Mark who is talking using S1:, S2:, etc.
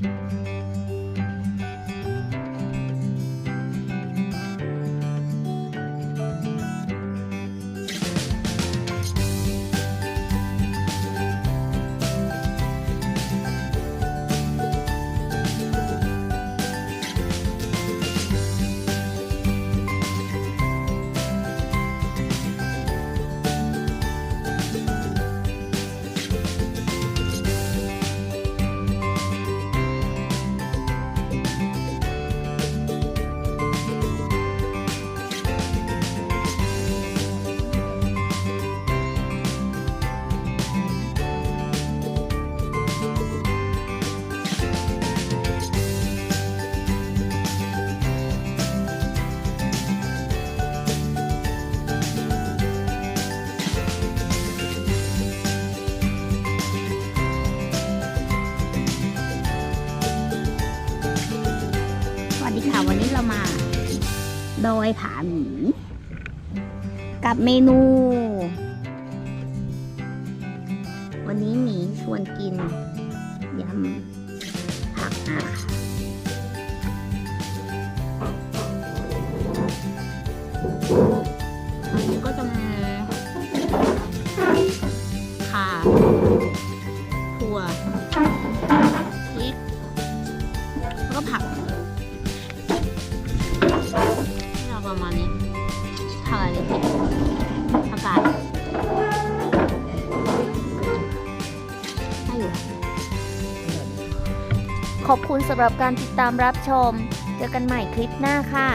S1: สวั ดีค่ะ วันนี้เรามา ดอยผาหมี กับเมนู วันนี้หมีชวนกินยำผักอาค่ะอันนี้ก็จะมา ประมาณนี้ผักอะไรดีผักาดได้อยู่
S2: ขอบคุณสำหรับการติดตามรับชม เจอกันใหม่คลิปหน้าค่ะ